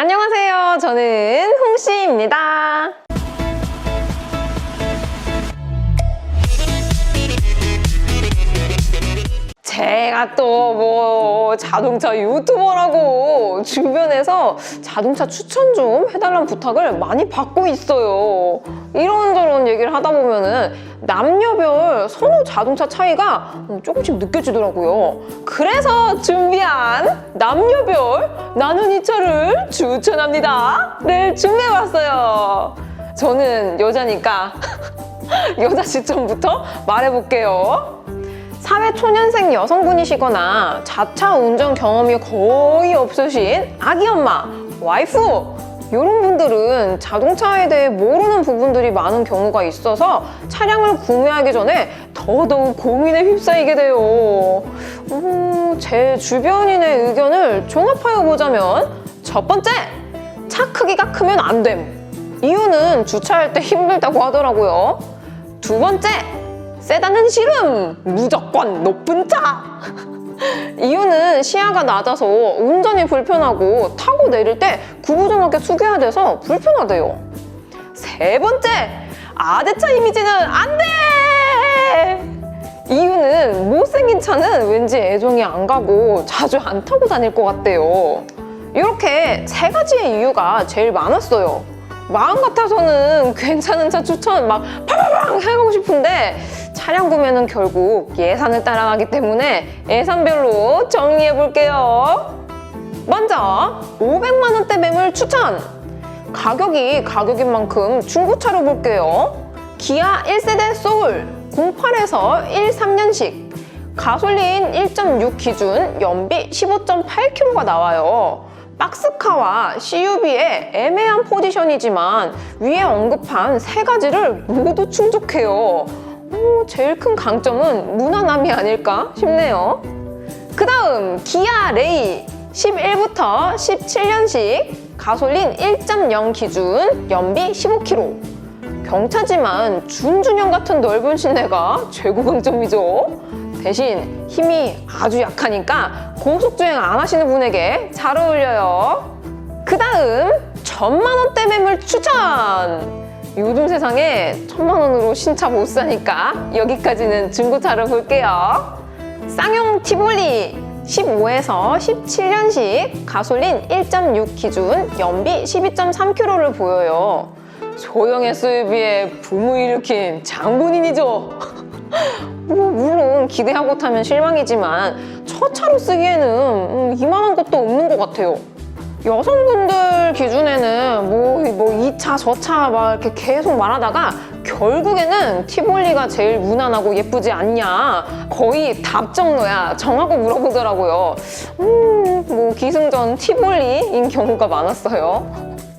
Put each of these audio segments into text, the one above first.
안녕하세요. 저는 홍씨입니다. 제가 또 뭐 자동차 유튜버라고 주변에서 자동차 추천 좀 해달라는 부탁을 많이 받고 있어요. 이런저런 얘기를 하다 보면은 남녀별 선호 자동차 차이가 조금씩 느껴지더라고요. 그래서 준비한 남녀별 나눈 이 차를 추천합니다. 네, 준비해봤어요. 저는 여자니까 여자 시점부터 말해볼게요. 사회 초년생 여성분이시거나 자차 운전 경험이 거의 없으신 아기 엄마, 와이프 이런 분들은 자동차에 대해 모르는 부분들이 많은 경우가 있어서 차량을 구매하기 전에 더더욱 고민에 휩싸이게 돼요. 음, 제 주변인의 의견을 종합하여 보자면 첫 번째, 차 크기가 크면 안 됨. 이유는 주차할 때 힘들다고 하더라고요. 두 번째, 세단은 싫음! 무조건 높은 차! 이유는 시야가 낮아서 운전이 불편하고 타고 내릴 때 구부정하게 숙여야 돼서 불편하대요. 세 번째, 아대차 이미지는 안 돼! 이유는 못생긴 차는 왠지 애정이 안 가고 자주 안 타고 다닐 것 같대요. 이렇게 세 가지의 이유가 제일 많았어요. 마음 같아서는 괜찮은 차 추천 막 팡팡팡 해가고 싶은데 차량 구매는 결국 예산을 따라가기 때문에 예산별로 정리해 볼게요. 먼저 500만 원대 매물 추천. 가격이 가격인 만큼 중고차로 볼게요. 기아 1세대 소울 08에서 13년식 가솔린 1.6 기준 연비 15.8km가 나와요. 박스카와 CUV의 애매한 포지션이지만 위에 언급한 세 가지를 모두 충족해요. 오, 제일 큰 강점은 무난함이 아닐까 싶네요. 그 다음 기아 레이 11부터 17년식 가솔린 1.0 기준 연비 15km 경차지만 준준형 같은 넓은 시내가 최고 강점이죠. 대신 힘이 아주 약하니까 고속주행 안 하시는 분에게 잘 어울려요. 그 다음 천만 원대 매물 추천 요즘 세상에 천만 원으로 신차 못 사니까 여기까지는 중고차로 볼게요 쌍용 티볼리 15에서 17년식 가솔린 1.6 기준 연비 12.3km를 보여요. 소형 SUV에 붐을 일으킨 장본인이죠. 뭐 물론 기대하고 타면 실망이지만 첫 차로 쓰기에는 음, 이만한 것도 없는 것 같아요. 여성분들 기준에는 뭐, 뭐 2차, 저차 막 이렇게 계속 말하다가 결국에는 티볼리가 제일 무난하고 예쁘지 않냐. 거의 답정너야. 정하고 물어보더라고요. 음, 뭐 기승전 티볼리인 경우가 많았어요.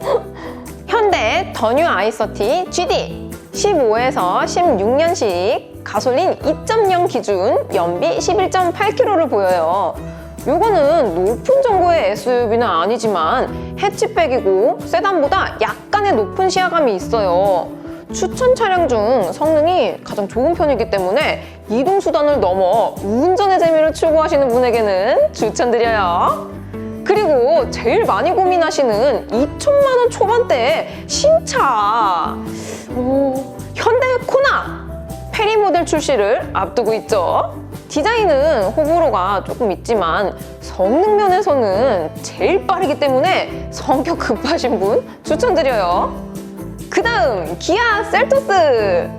현대 더뉴 아이서티 GD 15에서 16년식 가솔린 2.0 기준 연비 11.8km를 보여요. 요거는 높은 정도의 SUV는 아니지만 해치백이고 세단보다 약간의 높은 시야감이 있어요. 추천 차량 중 성능이 가장 좋은 편이기 때문에 이동수단을 넘어 운전의 재미를 추구하시는 분에게는 추천드려요. 그리고 제일 많이 고민하시는 2천만 원 초반대의 신차. 오, 현대 코나 페리 모델 출시를 앞두고 있죠. 디자인은 호불호가 조금 있지만 성능 면에서는 제일 빠르기 때문에 성격 급하신 분 추천드려요. 그 다음 기아 셀토스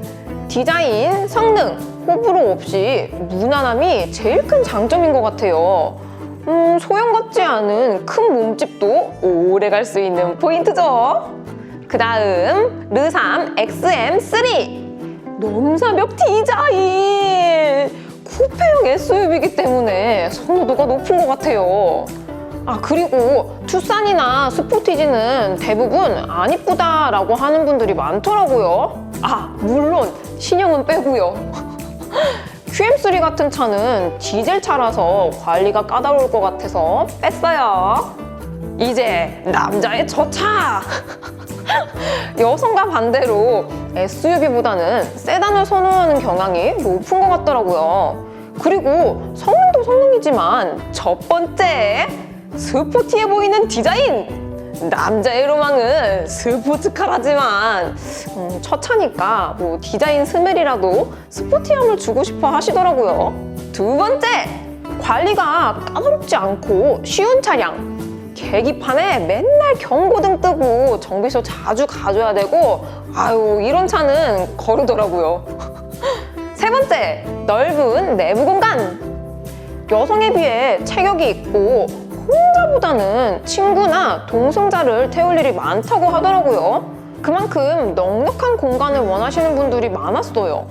디자인, 성능, 호불호 없이 무난함이 제일 큰 장점인 것 같아요. 음, 소형 같지 않은 큰 몸집도 오래 갈 수 있는 포인트죠. 그 다음 르삼 XM3 넘사벽 디자인 쿠페형 SUV이기 때문에 선호도가 높은 것 같아요. 아 그리고 투싼이나 스포티지는 대부분 안 이쁘다라고 하는 분들이 많더라고요. 아 물론 신형은 빼고요. QM3 같은 차는 디젤 차라서 관리가 까다로울 것 같아서 뺐어요. 이제 남자의 저 차! 여성과 반대로 SUV보다는 세단을 선호하는 경향이 높은 것 같더라고요. 그리고 성능도 성능이지만 첫 번째 스포티해 보이는 디자인! 남자의 로망은 스포츠카라지만 음, 첫 차니까 뭐 디자인 스멜이라도 스포티함을 주고 싶어 하시더라고요. 두 번째, 관리가 까다롭지 않고 쉬운 차량. 계기판에 맨날 경고등 뜨고 정비소 자주 가줘야 되고 아유 이런 차는 거르더라고요. 세 번째, 넓은 내부 공간. 여성에 비해 체격이 있고 혼자보다는 친구나 동승자를 태울 일이 많다고 하더라고요. 그만큼 넉넉한 공간을 원하시는 분들이 많았어요.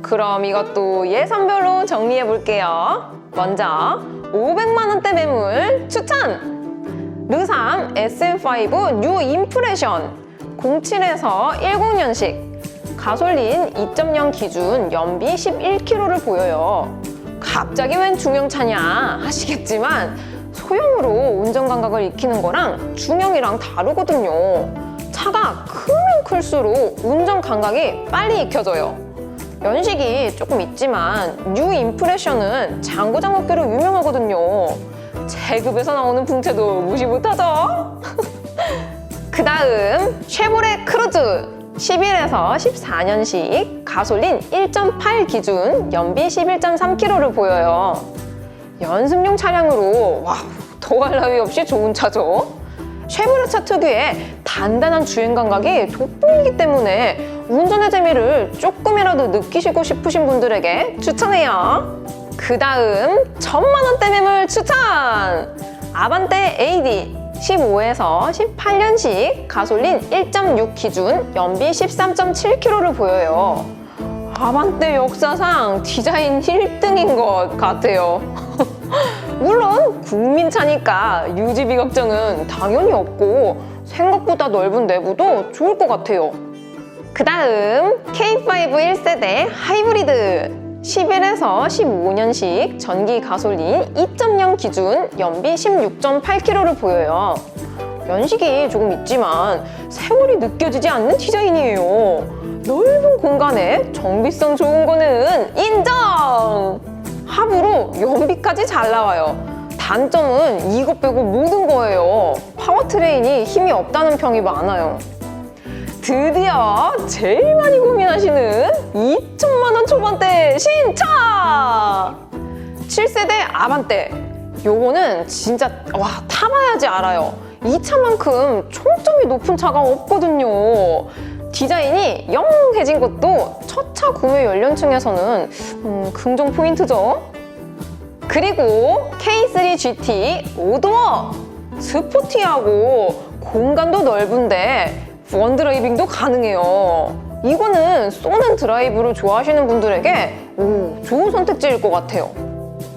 그럼 이것도 예산별로 정리해 볼게요. 먼저 500만 원대 매물 추천! 르삼 SM5 뉴 임프레션 07에서 10년식 가솔린 2.0 기준 연비 11km를 보여요. 갑자기 웬 중형차냐 하시겠지만 소형으로 운전 감각을 익히는 거랑 중형이랑 다르거든요. 차가 크면 클수록 운전 감각이 빨리 익혀져요. 연식이 조금 있지만 뉴 임프레션은 장고장 어깨로 유명하거든요. 제급에서 나오는 풍채도 무시 못하죠? 그 다음 쉐보레 크루즈 11에서 14년식 가솔린 1.8 기준 연비 11.3km를 보여요. 연습용 차량으로 와 더할 나위 없이 좋은 차죠. 쉐보레 차 특유의 단단한 주행 감각이 돋보이기 때문에 운전의 재미를 조금이라도 느끼시고 싶으신 분들에게 추천해요. 그 다음 천만 원대 매물 추천! 아반떼 AD 15에서 18년식 가솔린 1.6 기준 연비 13.7km를 보여요. 아반떼 역사상 디자인 1등인 것 같아요. 물론 국민차니까 유지비 걱정은 당연히 없고 생각보다 넓은 내부도 좋을 것 같아요. 그 다음 K5 1세대 하이브리드 11에서 15년식 전기 가솔린 2.0 기준 연비 16.8km를 보여요. 연식이 조금 있지만 세월이 느껴지지 않는 디자인이에요. 넓은 공간에 정비성 좋은 거는 인정! 합으로 연비까지 잘 나와요. 단점은 이것 빼고 모든 거예요. 파워트레인이 힘이 없다는 평이 많아요. 드디어 제일 많이 고민하시는 2천만 원 초반대 신차! 7세대 아반떼. 요거는 진짜 와 타봐야지 알아요. 이 차만큼 총점이 높은 차가 없거든요. 디자인이 영해진 것도 첫 차 구매 연령층에서는 음, 긍정 포인트죠. 그리고 K3 GT 5도어 스포티하고 공간도 넓은데 원드라이빙도 가능해요. 이거는 쏘는 드라이브를 좋아하시는 분들에게 오, 좋은 선택지일 것 같아요.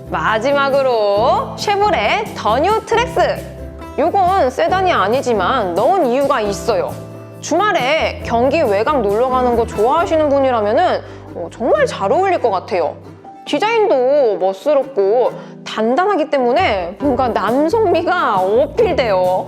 마지막으로 쉐보레 더뉴 트랙스. 요건 세단이 아니지만 넣은 이유가 있어요. 주말에 경기 외곽 놀러 가는 거 좋아하시는 분이라면 어, 정말 잘 어울릴 것 같아요. 디자인도 멋스럽고 단단하기 때문에 뭔가 남성미가 어필돼요.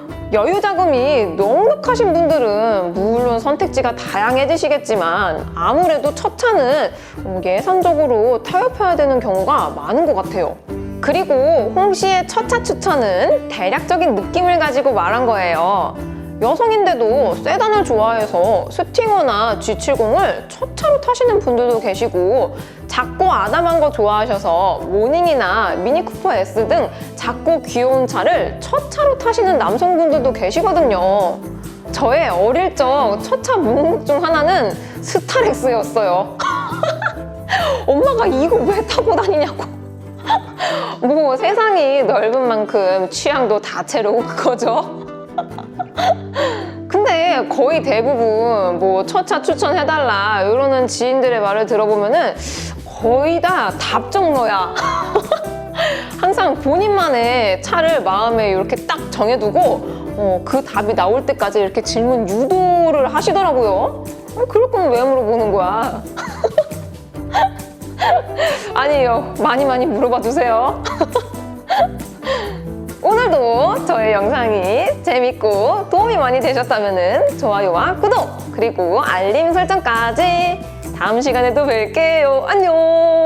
여유 자금이 넉넉하신 분들은 물론 선택지가 다양해지시겠지만 아무래도 첫 차는 어, 예산적으로 타협해야 되는 경우가 많은 것 같아요. 그리고 홍 씨의 첫차 추천은 대략적인 느낌을 가지고 말한 거예요. 여성인데도 세단을 좋아해서 스팅어나 G70을 첫 차로 타시는 분들도 계시고 작고 아담한 거 좋아하셔서 모닝이나 미니쿠퍼 S 등 작고 귀여운 차를 첫 차로 타시는 남성분들도 계시거든요. 저의 어릴 적 첫 차 목록 중 하나는 스타렉스였어요. 엄마가 이거 왜 타고 다니냐고. 뭐 세상이 넓은 만큼 취향도 다채로운 거죠. 근데 거의 대부분 뭐 첫차 추천해달라 이러는 지인들의 말을 들어보면은 거의 다 답정너야. 항상 본인만의 차를 마음에 이렇게 딱 정해두고 어, 그 답이 나올 때까지 이렇게 질문 유도를 하시더라고요. 아, 그럴 거면 왜 물어보는 거야? 아니에요. 많이 많이 물어봐 주세요. 영상이 재밌고 도움이 많이 되셨다면 좋아요와 구독 그리고 알림 설정까지 다음 시간에 또 뵐게요. 안녕.